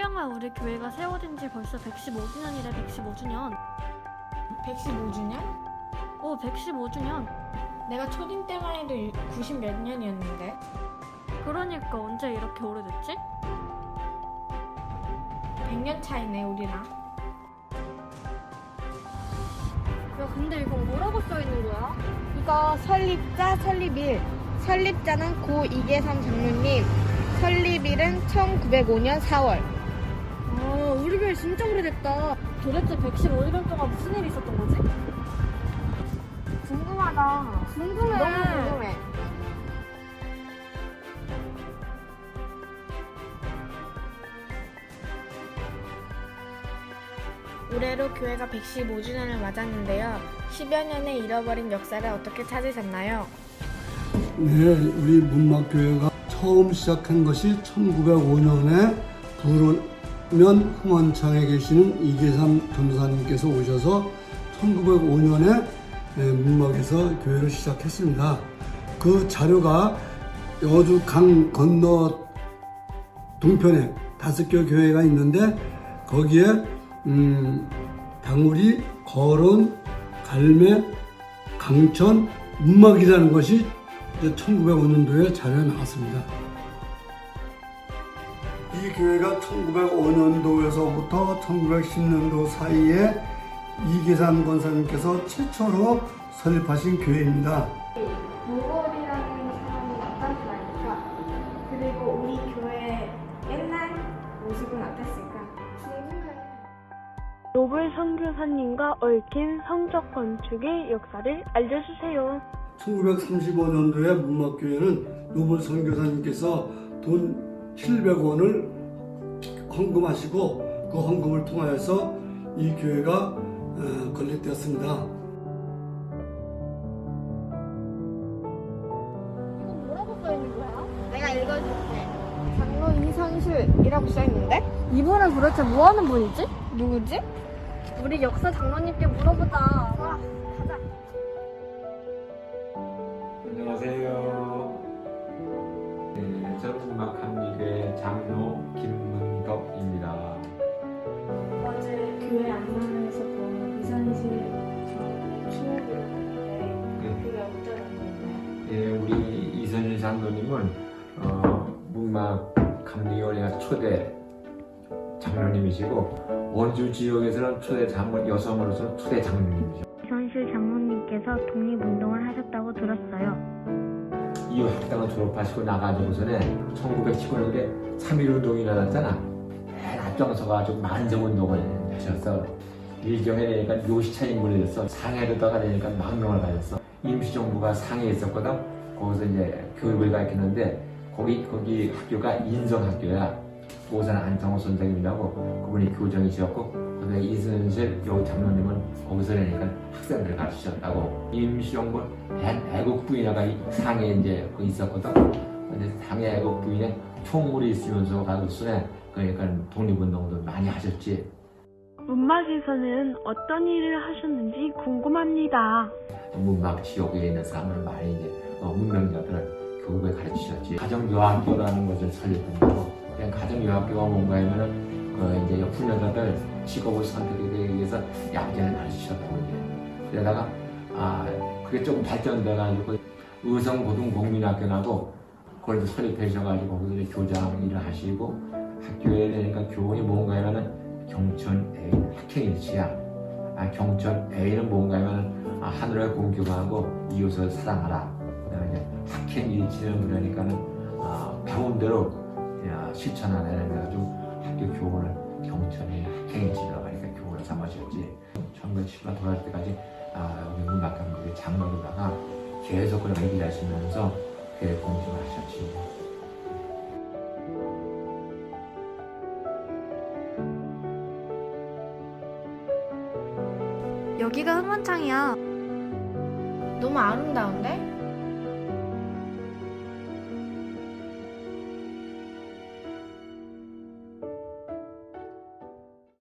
혜경아 우리 교회가 세워진 지 벌써 115주년이래 115주년 115주년? 오 115주년 내가 초딩 때만 해도 90 몇 년이었는데 그러니까 언제 이렇게 오래됐지? 100년 차이네 우리랑 야 근데 이거 뭐라고 써있는 거야? 이거 설립자, 설립일. 설립자는 고 이계삼 장로님. 설립일은 1905년 4월. 아 우리 교회 진짜 오래됐다 도대체 115년 동안 무슨 일이 있었던 거지? 궁금하다. 궁금해 너무 궁금해. 올해로 교회가 115주년을 맞았는데요 10여 년의 잃어버린 역사를 어떻게 찾으셨나요? 네, 우리 문막교회가 처음 시작한 것이 1905년에 부르 면 흥원창에 계시는 이계삼 전사님께서 오셔서 1905년에 문막에서 교회를 시작했습니다. 그 자료가 여주 강 건너 동편에 다섯 개 교회가 있는데 거기에 음, 당우리, 거론, 갈매, 강천, 문막이라는 것이 1905년도에 자료에 나왔습니다. 이 교회가 1905년도에서부터 1910년도 사이에 이계산 권사님께서 최초로 설립하신 교회입니다. 모골이라는 사람이 어떤 사람일까? 그리고 우리 교회 옛날 모습은 어땠을까? 궁금해. 노블 선교사님과 얽힌 성적 건축의 역사를 알려주세요. 1935년도에 문막교회는 노블 선교사님께서 돈 700원을 헌금하시고 그 헌금을 통하여서 이 교회가 어, 건립되었습니다. 뭐라고 써있는 거야? 내가 읽어줄게. 장로 이선실이라고 써있는데? 이분은 도대체 뭐하는 분이지? 누구지? 우리 역사 장로님께 물어보자 와, 가자. 안녕하세요. 네, 저는 막한미교회 장로 김문덕입니다. 어제 교회 안내에서 본 이선실 추억이었는데 네, 그게 예, 우리 이선일 장로님은 어, 문막 감리교회 초대 장로님이시고 원주 지역에서는 초대 장로 여성으로서는 초대 장로님이죠. 현실 장로님께서 독립운동을 하셨다고 들었어요. 이 학당을 졸업하시고 나가지고서는 1915년에 3.1운동이 일어났잖아. 맨 앞장서 가지고 만정운동을 하셔서 일경에 되니까 요시차 인물이 됐어. 상해로다가 되니까 망명을 가졌어. 임시정부가 상해에 있었거든. 거기서 이제 교육을 가르쳤는데 거기 거기 학교가 인성학교야. 도산 안창호 선생님이라고 그분이 교정이셨고 그다음에 이순실 요 장로님은 거기서 되니까 학생들을 가르치셨다고 애- 애국 부인회가 이 상해 이제 그 있었거든. 근데 상해 애국 부인회 총무리 있으면서 가고서는 그러니까 독립운동도 많이 하셨지. 문막에서는 어떤 일을 하셨는지 궁금합니다. 문막 지역에 있는 사람을 많이 이제 어, 문명자들을 교육에 가르치셨지. 가정교학교라는 것을 설립한다고. 그냥 가정교학교가 뭔가 하면은 그 이제 훈련자들 직업을 선택하기 위해서 약제를 가르치셨다고 이제. 그러다가 아 그게 조금 발전돼가지고 의성고등국민학교라고 그걸 설립하셔가지고 거기서 교장 일을 하시고 학교에 되니까 교원이 뭔가 하면은 경천 A 학행일치야. 아 경천 A는 뭔가 하면은 아, 하늘을 공경하고 이웃을 사랑하라. 그다음에 이제 학행 일치는 그러니까는 아, 배운 대로 야, 실천하는 그래가지고 학교 교원을 경천에 학행일치라고 하니까 교원을 삼으셨지. 1910년 돌아갈 때까지 아, 우리 문학감독의 장로로다가 계속 그런 얘기를 하시면서 교회 공직을 하셨지. 여기가 흥원창이야 너무 아름다운데?